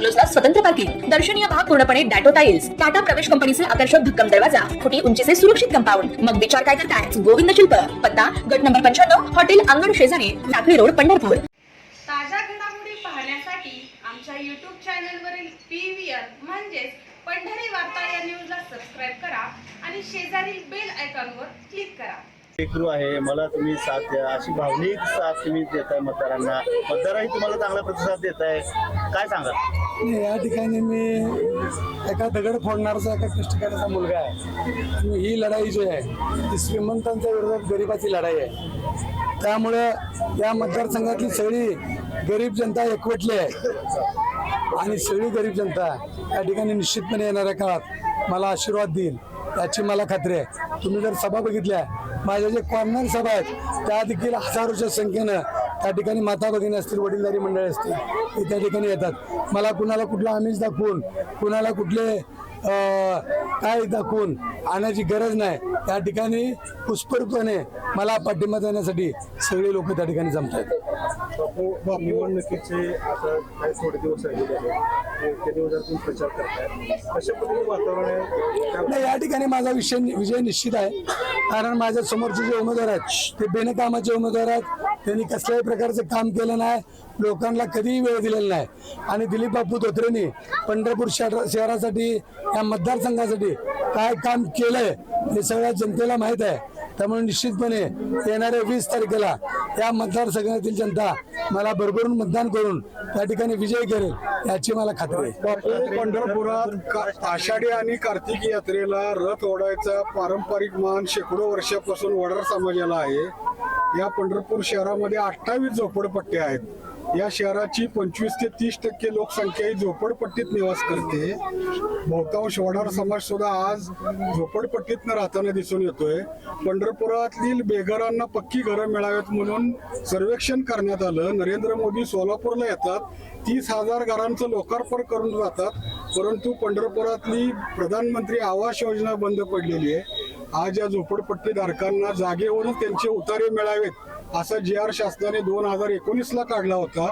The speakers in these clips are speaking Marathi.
बंगलोजला स्वतंत्र पार्किंग दर्शनीय भाग पूर्णपणे डॅटो टाइल्स टाटा प्रवेश कंपनीचे आकर्षक भक्कम दरवाजा फुटी उंचीचे सुरक्षित कंपाऊंड. मग विचार काय करताय? गोविंद शिल्प. पत्ता गट नंबर पंच्याण्णव हॉटेल अंगण शेजारी लाकडी रोड पंढरपूर. ताज्या घडामोडी पाहण्यासाठी आमच्या यूट्यूब चॅनलवरील पी व्ही आर म्हणजेच पंढरी वार्ता या न्यूजला सबस्क्राईब करा आणि शेजारील बेल आयकॉनवर क्लिक करा. आहे. मला तुम्ही साथ द्या. अशी भावनिक साथ तुम्ही देताय मतदारांना. मतदारही तुम्हाला चांगला प्रतिसाद देत आहे काय सांगा आणि या ठिकाणी मी एका दगड फोडणाराचा एका कष्टकऱ्याचा मुलगा आहे. ही लढाई जी आहे ती श्रीमंतांच्या विरोधात गरिबाची लढाई आहे. त्यामुळं या मतदारसंघातली सगळी गरीब जनता एकवटली आहे. आणि सगळी गरीब जनता या ठिकाणी निश्चितपणे येणाऱ्या काळात मला आशीर्वाद देईल याची मला खात्री आहे. तुम्ही जर सभा बघितल्या माझ्या जे कॉर्नर सभा आहेत त्या देखील हजारोच्या संख्येनं त्या ठिकाणी माता भगिनी असतील वडीलधारी मंडळी असतील ते त्या ठिकाणी येतात. मला कुणाला कुठला आमिष दाखवून कुणाला कुठले काय दाखवून आणायची गरज नाही. त्या ठिकाणी पुष्कळपणे मला पाठिंबा देण्यासाठी सगळे लोक त्या ठिकाणी जमतात बापू निवडणुकीचे आता काही थोडे दिवस राहिले आहेत इतके दिवस तुम्ही प्रचार करताय. कशा पद्धतीने वातावरण आहे. काय नाही या ठिकाणी माझा विषय विजय निश्चित आहे. कारण माझ्या समोरचे जे उमेदवार आहेत ते बेनकामाचे उमेदवार आहेत. त्यांनी कसल्याही प्रकारचं काम केलं नाही. लोकांना कधीही वेळ दिलेला नाही. आणि दिलीप बापू धोत्रेंनी पंढरपूर शहर शहरासाठी या मतदारसंघासाठी काय काम केलंय हे सगळ्या जनतेला माहीत आहे. त्यामुळे निश्चितपणे येणाऱ्या वीस तारखेला या मतदारसंघातील जनता मला भरभरून मतदान करून त्या ठिकाणी विजय करेल याची मला खात्री आहे. पंढरपुरात का- आषाढी आणि कार्तिकी यात्रेला रथ ओढायचा पारंपरिक मान शेकडो वर्षापासून वडार समाजाला आहे. या पंढरपूर शहरामध्ये अठ्ठावीस झोपडपट्ट्या आहेत. या शहराची पंचवीस ते तीस टक्के लोकसंख्या ही झोपडपट्टीत निवास करते. बहुतांश वडार समाज सुद्धा आज झोपडपट्टीतनं राहताना दिसून येतोय. पंढरपुरातील बेघरांना पक्की घरं मिळावेत म्हणून सर्वेक्षण करण्यात आलं. नरेंद्र मोदी सोलापूरला येतात. तीस हजार घरांचं लोकार्पण करून जातात. परंतु पंढरपुरातली प्रधानमंत्री आवास योजना बंद पडलेली आहे. आज या झोपडपट्टी धारकांना जागेवरच त्यांचे उतारे मिळावेत. असा जी आर शासनाने दोन हजार एकोणीसला काढला होता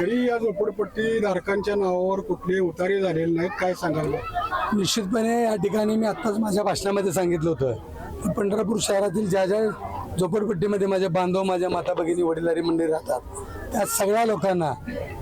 तरी या झोपडपट्टी धारकांच्या नावावर कुठले उतारे झालेले नाहीत काय सांगाल? निश्चितपणे या ठिकाणी मी आत्ताच माझ्या भाषणामध्ये सांगितलं होतं. की पंढरपूर शहरातील ज्या ज्या झोपडपट्टीमध्ये माझे बांधव माझ्या माता भगिनी वडिलारी मंडळी राहतात त्या सगळ्या लोकांना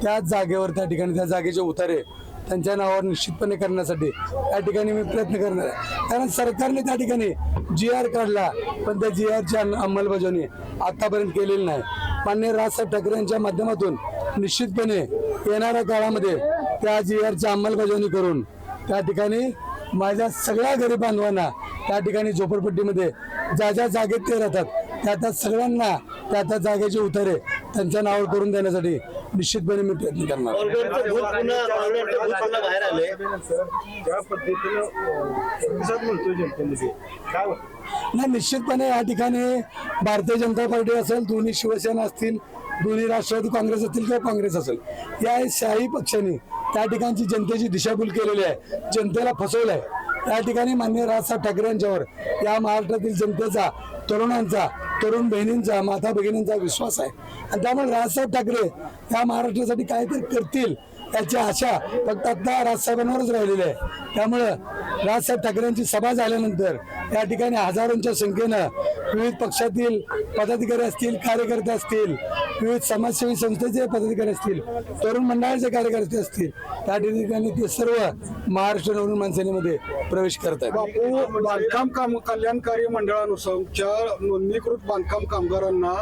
त्याच जागेवर त्या ठिकाणी त्या जागेचे उतारे त्यांच्या नावावर निश्चितपणे करण्यासाठी या ठिकाणी मी प्रयत्न करणार आहे. कारण सरकारने त्या ठिकाणी जी आर काढला पण त्या जी आरची अंमलबजावणी आतापर्यंत केलेली नाही. मान्य राजसाहेब ठाकरे यांच्या माध्यमातून निश्चितपणे येणाऱ्या काळामध्ये त्या जी आरची अंमलबजावणी करून त्या ठिकाणी माझ्या सगळ्या गरीब बांधवांना त्या ठिकाणी झोपडपट्टीमध्ये ज्या ज्या जागेत ते राहतात त्या त्या सगळ्यांना त्या त्या जागेचे उतारे त्यांच्या नावावर करून देण्यासाठी निश्चितपणे मी प्रयत्न करणार. ऑर्गनचं भूत पुन्हा ऑर्गनचं भूत पुन्हा बाहेर आलंय ज्या पद्धतीनं प्रतिसाद मिळतोय जनतेमध्ये. काय वाटतं? नाही निश्चितपणे या ठिकाणी भारतीय जनता पार्टी असेल दोन्ही शिवसेना असतील दोन्ही राष्ट्रवादी काँग्रेस असतील किंवा काँग्रेस असेल या शाही पक्षांनी त्या ठिकाणची जनतेची दिशाभूल केलेली आहे. जनतेला फसवलं आहे त्या ठिकाणी मान्य राजसाहेब ठाकरे यांच्यावर या महाराष्ट्रातील जनतेचा तरुणांचा तरुण बहिणींचा माता भगिनींचा विश्वास आहे. आणि त्यामुळे राजसाहेब ठाकरे या महाराष्ट्रासाठी काहीतरी करतील त्याची आशा फक्त आता राजसाहेबांवरच राहिलेली आहे त्यामुळं राजसाहेब ठाकरेंची सभा झाल्यानंतर या ठिकाणी हजारोंच्या संख्येनं विविध पक्षातील पदाधिकारी असतील कार्यकर्ते असतील विविध समाजसेवी संस्थेचे पदाधिकारी असतील तरुण मंडळाचे कार्यकर्ते असतील त्या ठिकाणी ते सर्व महाराष्ट्र नवरून माणसानीमध्ये प्रवेश करत आहेत. बापू बांधकाम काम कल्याणकारी मंडळानुसार नोंदणीकृत बांधकाम कामगारांना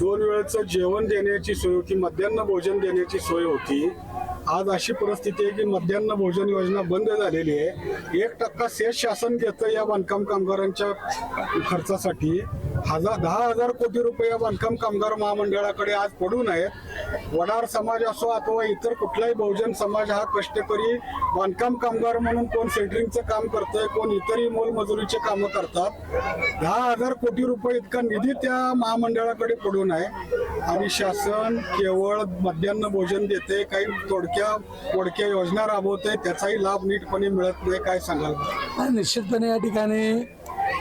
दोन वेळचं जेवण देण्याची सोय होती मध्यान्ह भोजन देण्याची सोय होती. आज अशी परिस्थिती आहे की मध्यान्ह भोजन योजना बंद झालेली आहे. एक टक्का सेस शासन घेतं या बांधकाम कामगारांच्या खर्चासाठी. हजार दहा हजार कोटी रुपये या बांधकाम कामगार महामंडळाकडे आज पडून आहेत वडार समाज असो अथवा इतर कुठलाही बहुजन समाज हा कष्टकरी बांधकाम कामगार म्हणून कोण सेंटरिंगचं काम करतंय कोण इतरही मोलमजुरीचे कामं करतात. दहा हजार कोटी रुपये इतका निधी त्या महामंडळाकडे पडून आहे आणि शासन केवळ मध्यान्ह भोजन देते काही थोडक्या वडक्या योजना राबवते त्याचाही लाभ नीटपणे मिळत नाही काय सांगाल? आणि निश्चितपणे या ठिकाणी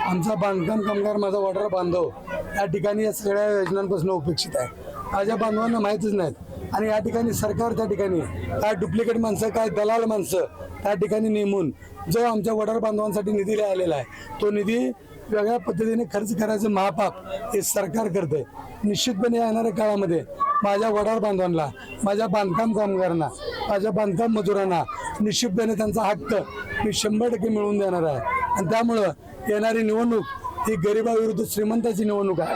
आमचा बांधकाम कामगार माझा वॉटर बांधव या ठिकाणी या सगळ्या योजनांपासून उपेक्षित आहे. माझ्या बांधवांना माहीतच नाहीत. आणि या ठिकाणी सरकार त्या ठिकाणी काय डुप्लिकेट माणसं काय दलाल माणसं त्या ठिकाणी नेमून जो आमच्या वडार बांधवांसाठी निधी आलेला आहे तो निधी वेगळ्या पद्धतीने खर्च करायचं महापाप हे सरकार करते निश्चितपणे येणाऱ्या काळामध्ये माझ्या वडार बांधवांना माझ्या बांधकाम कामगारांना माझ्या बांधकाम मजुरांना निश्चितपणे त्यांचा हक्क मी शंभर टक्के मिळवून देणार आहे. आणि त्यामुळं येणारी निवडणूक ही गरिबाविरुद्ध श्रीमंताची निवडणूक आहे.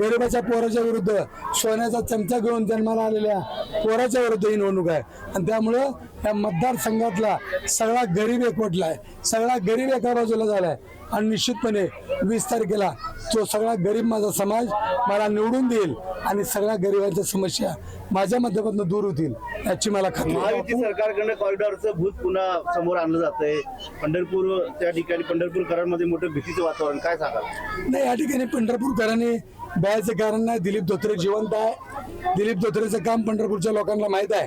गरिबाच्या पोराच्या विरुद्ध सोन्याचा चमचा घेऊन जन्माला आलेल्या पोराच्या विरुद्ध ही निवडणूक आहे. आणि त्यामुळं या मतदारसंघातला सगळा गरीब एकवटला आहे. सगळा गरीब एका बाजूला झालाय. आणि निश्चितपणे वीस तारखेला तो सगळा गरीब माझा समाज मला निवडून देईल आणि सगळ्या गरिबांच्या समस्या माझ्या माध्यमातून दूर होतील याची मला खात्री आहे. महायुती सरकारकडनं कॉरिडॉरचं भूत पुन्हा समोर आणलं जातंय. पंढरपूर त्या ठिकाणी पंढरपूर कराडमध्ये मोठं भीतीचं वातावरण. काय सांगाल? नाही या ठिकाणी पंढरपूरकरांनी ब्याचं कारण नाही दिलीप धोत्रे जिवंत आहे. दिलीप धोत्रेचं काम पंढरपूरच्या लोकांना माहीत आहे.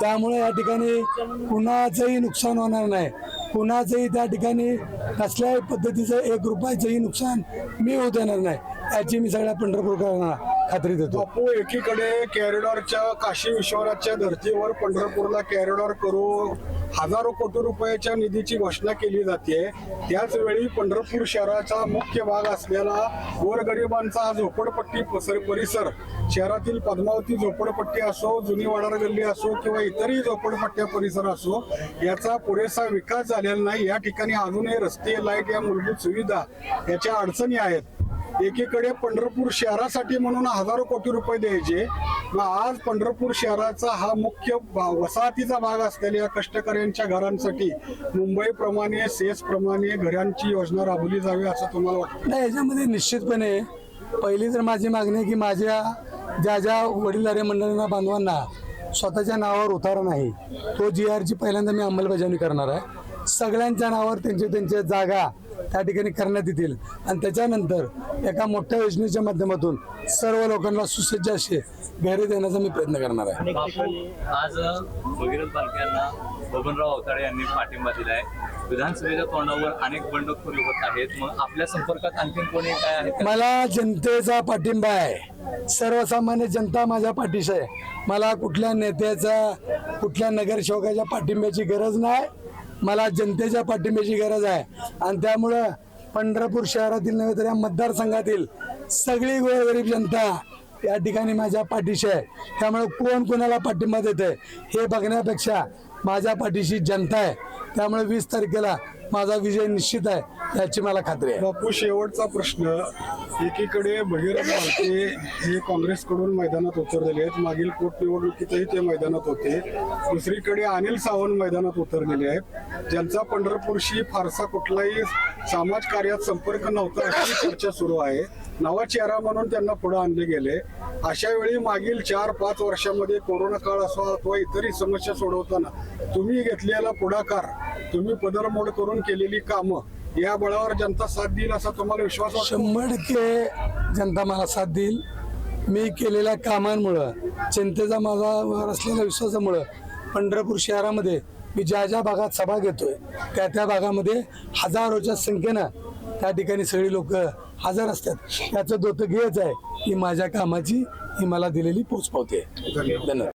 त्यामुळे या ठिकाणी कुणाचंही नुकसान होणार नाही. कुणाचंही त्या ठिकाणी कसल्याही पद्धतीचं एक रुपयाचंही नुकसान मी होऊ देणार नाही याची मी सगळ्या पंढरपूरकरांना खात्री देतो. बापू एकीकडे कॅरिडॉरच्या काशी विश्वनाथच्या धर्तीवर पंढरपूरला कॅरिडॉर करू हजारो कोटी रुपयाच्या निधीची घोषणा केली जाते. त्याचवेळी पंढरपूर शहराचा मुख्य भाग असलेला गोरगरिबांचा हा झोपडपट्टी पसर परिसर शहरातील पद्मावती झोपडपट्टी असो जुनी वाडार गल्ली असो किंवा इतरही झोपडपट्ट्या परिसर असो याचा पुरेसा विकास झालेला नाही. या ठिकाणी अजूनही रस्ते लाइट या मूलभूत सुविधा याच्या अडचणी आहेत. एकीकडे पंढरपूर शहरासाठी म्हणून हजारो कोटी रुपये द्यायचे मग आज पंढरपूर शहराचा हा मुख्य भा- वसाहतीचा भाग असलेल्या कष्टकऱ्यांच्या घरांसाठी मुंबईप्रमाणे सेसप्रमाणे घरांची योजना राबवली जावी असं तुम्हाला वाटतं? नाही याच्यामध्ये निश्चितपणे पहिली तर माझी मागणी आहे की माझ्या ज्या ज्या वडीलधारे मंडळींना बांधवांना स्वतःच्या नावावर उतारा नाही तो जी आरची पहिल्यांदा मी अंमलबजावणी करणार आहे. सगळ्यांच्या नावावर त्यांचे त्यांच्या जागा त्या ठिकाणी करण्यात येतील. आणि त्याच्यानंतर एका मोठ्या योजनेच्या माध्यमातून सर्व लोकांना सुसज्ज असे घरे देण्याचा मी प्रयत्न करणार आहे. आज भगीरथ बालके बबनराव अवताडे यांनी पाठिंबा दिलाय. विधानसभेच्या तोंडावर अनेक बंडखोरी होत आहेत. मग आपल्या संपर्कात आणखीन कोणी काय आहे? मला जनतेचा पाठिंबा आहे. सर्वसामान्य जनता माझ्या पाठीशी आहे. मला कुठल्या नेत्याचा कुठल्या नगरसेवकाच्या पाठिंब्याची गरज नाही. मला जनतेच्या पाठिंब्याची गरज आहे. आणि त्यामुळं पंढरपूर शहरातील नव्हे तर या मतदारसंघातील सगळी गोरगरीब जनता या ठिकाणी माझ्या पाठीशी आहे. त्यामुळे कोण कोणाला पाठिंबा देत हे बघण्यापेक्षा माझ्या पाठीशी जनता आहे. त्यामुळे वीस तारखेला माझा विजय निश्चित आहे. याची मला खात्री आहे. बापू शेवटचा प्रश्न. एकीकडे भगीरथ बालके हे काँग्रेसकडून मैदानात उतरलेले आहेत. मागील पोटनिवडणुकीतही ते मैदानात होते. दुसरीकडे अनिल सावंत मैदानात उतरलेले आहेत. ज्यांचा पंढरपूरशी फारसा कुठलाही समाज कार्यात संपर्क नव्हता अशी चर्चा सुरू आहे. नवा चेहरा म्हणून त्यांना पुढे आणले गेले. अशा वेळी मागील चार पाच वर्षामध्ये कोरोना काळ असो अथवा इतरही समस्या सोडवताना तुम्ही घेतलेला पुढाकार तुम्ही पदरमोड करून केलेली कामं या बळावर जनता साथ देईल असा तुम्हाला विश्वास शंभर टक्के जनता मला साथ देईल. मी केलेल्या कामांमुळं जनतेचा माझ्यावर असलेल्या विश्वासामुळं पंढरपूर शहरामध्ये मी ज्या ज्या भागात सभा घेतोय त्या त्या भागामध्ये हजारोच्या संख्येनं त्या ठिकाणी सगळी लोक हजर असतात. त्याचं दोत घेच आहे ही माझ्या कामाची ही मला दिलेली पोचपावते धन्यवाद.